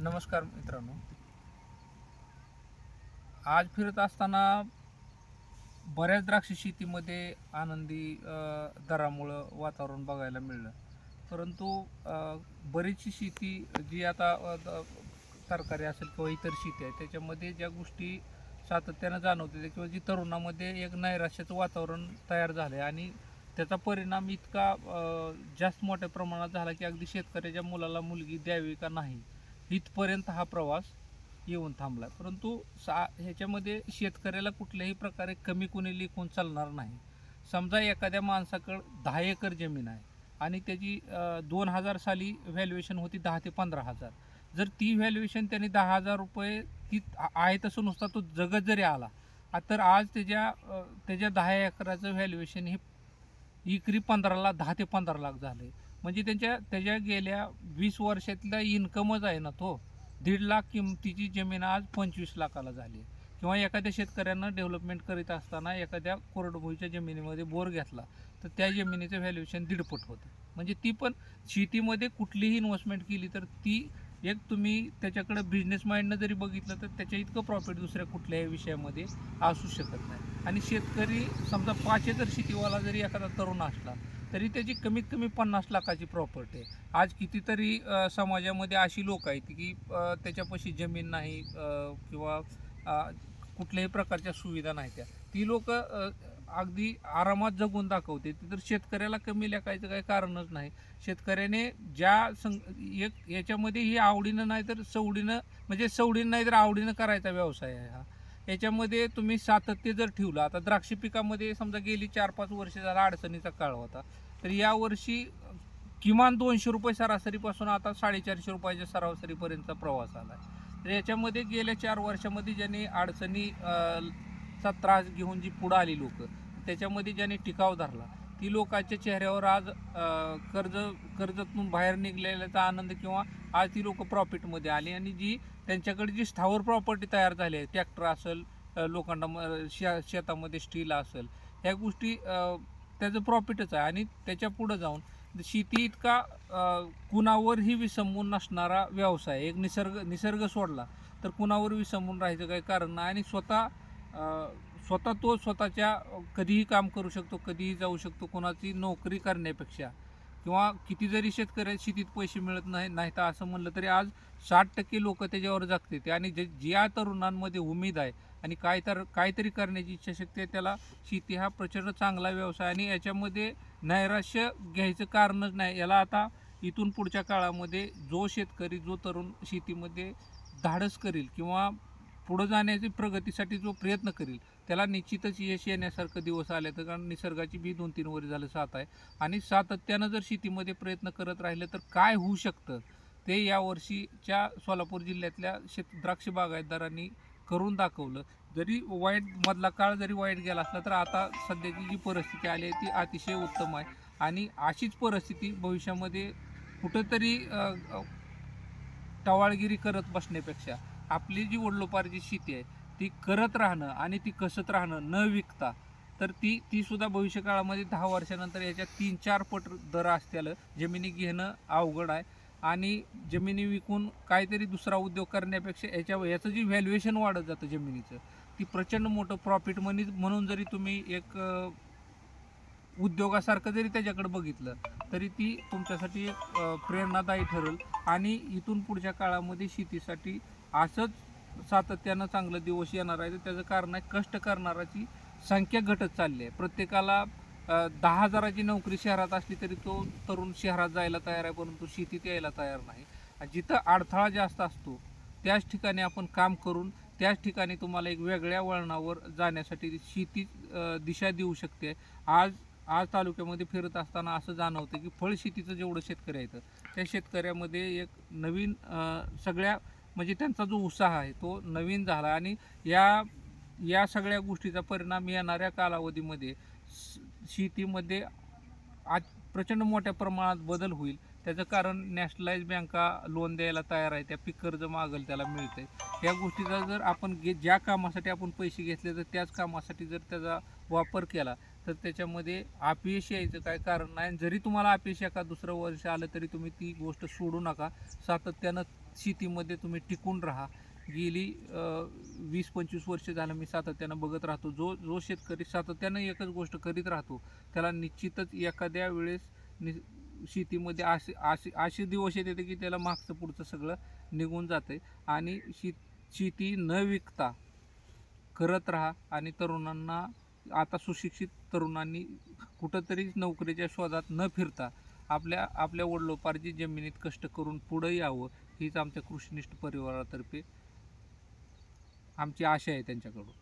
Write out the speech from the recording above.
नमस्कार मित्रांनो. आज फिरत असताना बऱ्याच द्राक्ष शेतीमध्ये आनंदी दरामुळं वातावरण बघायला मिळलं. परंतु बरीचशी शेती जी आता तरकारी असेल किंवा इतर शेती आहे त्याच्यामध्ये ज्या गोष्टी सातत्यानं जाणवते किंवा जी तरुणामध्ये एक नैराश्याचं वातावरण तयार झालं आहे आणि त्याचा परिणाम इतका जास्त मोठ्या प्रमाणात झाला की अगदी शेतकऱ्याच्या मुलाला मुलगी द्यावी का नाही इथपर्यंत हा प्रवास येऊन थांबला परंतु सा ह्याच्यामध्ये शेतकऱ्याला कुठल्याही प्रकारे कमी कुणी लिखून चालणार नाही. समजा एखाद्या माणसाकडं दहा एकर जमीन आहे आणि त्याची दोन हजार साली व्हॅल्युएशन होती दहा ते पंधरा हजार. जर ती व्हॅल्युएशन त्याने दहा हजार रुपये ती आहे तसं नुसता तो जगत जरी आला तर आज त्याच्या त्याच्या दहा एकराचं व्हॅल्युएशन हे इकरी पंधराला दहा ते पंधरा लाख झालं आहे म्हणजे त्यांच्या त्याच्या गेल्या वीस वर्षातला इन्कमच आहे ना तो. दीड लाख किमतीची जमीन आज पंचवीस लाखाला झाली. किंवा एखाद्या शेतकऱ्यांना डेव्हलपमेंट करीत असताना एखाद्या कोरडभूमीच्या जमिनीमध्ये बोर घेतला तर त्या जमिनीचं व्हॅल्युएशन दीडपट होतं. म्हणजे ती पण शेतीमध्ये कुठलीही इन्व्हेस्टमेंट केली तर ती एक तुम्ही त्याच्याकडे बिझनेस माइंडनं जरी बघितलं तर त्याच्या इतकं प्रॉफिट दुसऱ्या कुठल्याही विषयामध्ये असू शकत नाही. आणि शेतकरी समजा पाच एकर शेतीवाला जरी एखादा तरुण असला तरी त्याची कमीत कमी पन्नास लाखाची प्रॉपर्टी आहे. आज कितीतरी समाजामध्ये अशी लोक आहेत की त्याच्यापाशी जमीन नाही किंवा कुठल्याही प्रकारच्या सुविधा नाही त्या. ती लोक अगदी आरामात जगून दाखवते. तर शेतकऱ्याला कमी लेखायचं काही कारणच नाही. शेतकऱ्याने ज्या सं एक याच्यामध्ये ही आवडीनं नाही तर सवडीनं म्हणजे सवडीनं नाही तर आवडीनं करायचा व्यवसाय आहे हा. याच्यामध्ये तुम्ही सातत्य जर ठेवलं आता द्राक्ष पिकामध्ये समजा गेली चार पाच वर्ष झाला अडचणीचा काळ होता. तर यावर्षी किमान दोनशे रुपये सरासरीपासून आता साडेचारशे रुपयाच्या सरासरीपर्यंतचा प्रवास आला आहे. तर याच्यामध्ये गेल्या चार वर्षामध्ये ज्यांनी अडचणीचा त्रास घेऊन जी पुढं आली लोक त्याच्यामध्ये ज्यांनी टिकाव धरला ती लोकांच्या चेहऱ्यावर आज कर्ज कर्जातून बाहेर निघलेल्याचा आनंद किंवा आज ती लोक प्रॉफिटमध्ये आली आणि जी त्यांच्याकडे जी स्थावर प्रॉपर्टी तयार झाली आहे ट्रॅक्टर असेल लोकांना शे शेतामध्ये स्टील असेल ह्या गोष्टी त्याचं प्रॉफिटच आहे. आणि त्याच्या पुढं जाऊन शेती इतका कुणावरही विसंबून नसणारा व्यवसाय एक निसर्ग निसर्ग सोडला तर कुणावर विसंबून राहायचं काही कारण नाही. आणि स्वतः स्वतः तो स्वतःच्या कधीही काम करू शकतो कधीही जाऊ शकतो कोणाची नोकरी करण्यापेक्षा. किंवा किती जरी शेतकऱ्या शेतीत पैसे मिळत नाही नाही तर असं म्हणलं तरी आज साठ टक्के लोक त्याच्यावर जागते ते आणि जे ज्या तरुणांमध्ये उमेद आहे आणि काय तर काहीतरी करण्याची इच्छाशक्ती आहे त्याला शेती हा प्रचंड चांगला व्यवसाय आणि याच्यामध्ये नैराश्य घ्यायचं कारणच नाही. याला आता इथून पुढच्या काळामध्ये जो शेतकरी जो तरुण शेतीमध्ये धाडस करेल किंवा पुढं जाण्याची प्रगतीसाठी जो प्रयत्न करील त्याला निश्चितच यश येण्यासारखं दिवस आले तर कारण निसर्गाची बी दोन तीन वर झालं सात आहे. आणि सातत्यानं जर शेतीमध्ये प्रयत्न करत राहिलं तर काय होऊ शकतं? ते या वर्षीच्या सोलापूर जिल्ह्यातल्या शेत द्राक्ष बागायतदारांनी करून दाखवलं. जरी वाईट मधला काळ जरी वाईट गेला असला तर आता सध्याची जी परिस्थिती आली आहे ती अतिशय उत्तम आहे. आणि अशीच परिस्थिती भविष्यामध्ये कुठंतरी टवाळगिरी करत बसण्यापेक्षा आपली जी वडलोपारची शेती आहे ती करत राहणं आणि ती कसत राहणं न विकता तर ती ती सुद्धा भविष्यकाळामध्ये दहा वर्षानंतर याच्या तीन चार पट दर असतील जमिनी घेणं अवघड आहे. आणि जमिनी विकून काहीतरी दुसरा उद्योग करण्यापेक्षा याच्या याचं जी व्हॅल्युएशन वाढत जातं जमिनीचं ती प्रचंड मोठं प्रॉफिट मनी म्हणून जरी तुम्ही एक उद्योगासारखं जरी त्याच्याकडे बघितलं तरी ती तुमच्यासाठी एक प्रेरणादायी ठरेल. आणि इथून पुढच्या काळामध्ये शेतीसाठी असंच सातत्यानं चांगलं दिवस येणार आहे. तर त्याचं कारण आहे कष्ट करणाराची संख्या घटत चालली आहे. प्रत्येकाला दहा हजाराची नोकरी शहरात असली तरी तो तरुण शहरात जायला तयार आहे परंतु शेतीत यायला तयार नाही. जिथं अडथळा जास्त असतो त्याच ठिकाणी आपण काम करून त्याच ठिकाणी तुम्हाला एक वेगळ्या वळणावर जाण्यासाठी शेती दिशा देऊ शकते. आज आज तालुक्यामध्ये फिरत असताना असं जाणवतं की फळशेतीचं जेवढं शेतकरी आहेत त्या शेतकऱ्यामध्ये एक नवीन सगळ्या म्हणजे त्यांचा जो उत्साह आहे तो नवीन झाला आणि या या सगळ्या गोष्टीचा परिणाम येणाऱ्या कालावधीमध्ये श- शेतीमध्ये आज प्रचंड मोठ्या प्रमाणात बदल होईल. त्याचं कारण नॅशनलाइज बँका लोन द्यायला तयार आहे त्या पीक कर्ज मागेल त्याला मिळतंय. या गोष्टीचा जर आपण गे ज्या कामासाठी आपण पैसे घेतले तर त्याच कामासाठी जर त्याचा वापर केला तर त्याच्यामध्ये अपयश यायचं काय कारण नाही. जरी तुम्हाला अपयश एका दुसरं वर्ष आलं तरी तुम्ही ती गोष्ट सोडू नका. सातत्यानं शेतीमध्ये तुम्ही टिकून राहा. गेली वीस पंचवीस वर्ष झालं मी सातत्यानं बघत राहतो. जो जो शेतकरी सातत्यानं एकच गोष्ट करीत राहतो त्याला निश्चितच एखाद्या वेळेस नि शेतीमध्ये असे असे असे दिवस येते की त्याला मागचं पुढचं सगळं निघून जाते आणि शेत शेती न विकता करत राहा. आणि तरुणांना आता सुशिक्षित तरुणांनी कुठंतरी नोकरीच्या शोधात न फिरता आपल्या आपल्या वडलोपार्जित जमिनीत कष्ट करून पुढं यावं हीच आमच्या कृषीनिष्ठ परिवारातर्फे आमची आशा आहे त्यांच्याकडून.